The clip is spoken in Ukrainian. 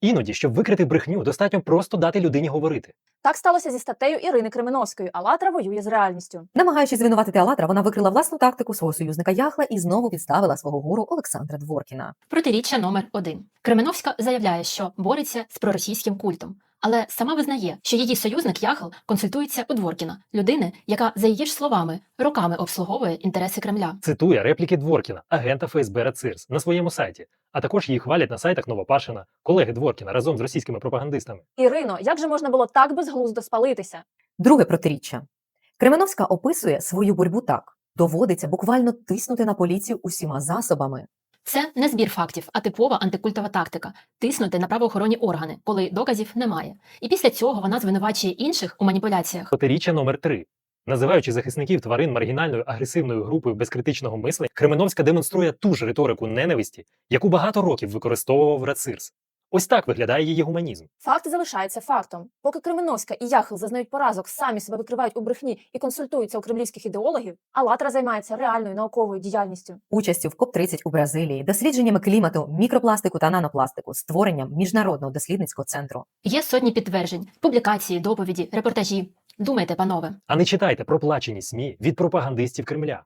Іноді, щоб викрити брехню, достатньо просто дати людині говорити. Так сталося зі статтею Ірини Кременовської. «АЛЛАТРА воює з реальністю. Намагаючись звинуватити Алатра, вона викрила власну тактику свого союзника Яхла і знову підставила свого гуру Олександра Дворкіна. Протиріччя номер один. Кременовська заявляє, що бореться з проросійським культом, але сама визнає, що її союзник Яхл консультується у Дворкіна, людини, яка, за її ж словами, роками обслуговує інтереси Кремля. Цитує репліки Дворкіна, агента ФСБ РАЦИРС, на своєму сайті, а також її хвалять на сайтах Новопашина, колеги Дворкіна разом з російськими пропагандистами. Ірино, як же можна було так безглуздо спалитися? Друге протиріччя. Кременовська описує свою боротьбу так: доводиться буквально тиснути на поліцію усіма засобами. Це не збір фактів, а типова антикультова тактика тиснути на правоохоронні органи, коли доказів немає. І після цього вона звинувачує інших у маніпуляціях. Протиріччя номер 3 Називаючи захисників тварин маргінальною агресивною групою безкритичного мислення, Кременовська демонструє ту ж риторику ненависті, яку багато років використовував РАЦИРС. Ось так виглядає її гуманізм. Факт залишається фактом. Поки Кременовська і Яхл зазнають поразок, самі себе викривають у брехні і консультуються у кремлівських ідеологів, «АЛЛАТРА» займається реальною науковою діяльністю. Участю в КОП-30 у Бразилії, дослідженнями клімату, мікропластику та нанопластику, створенням міжнародного дослідницького центру. Є сотні підтверджень, публікації, доповіді, репортажі. Думайте, панове. А не читайте проплачені СМІ від пропагандистів Кремля.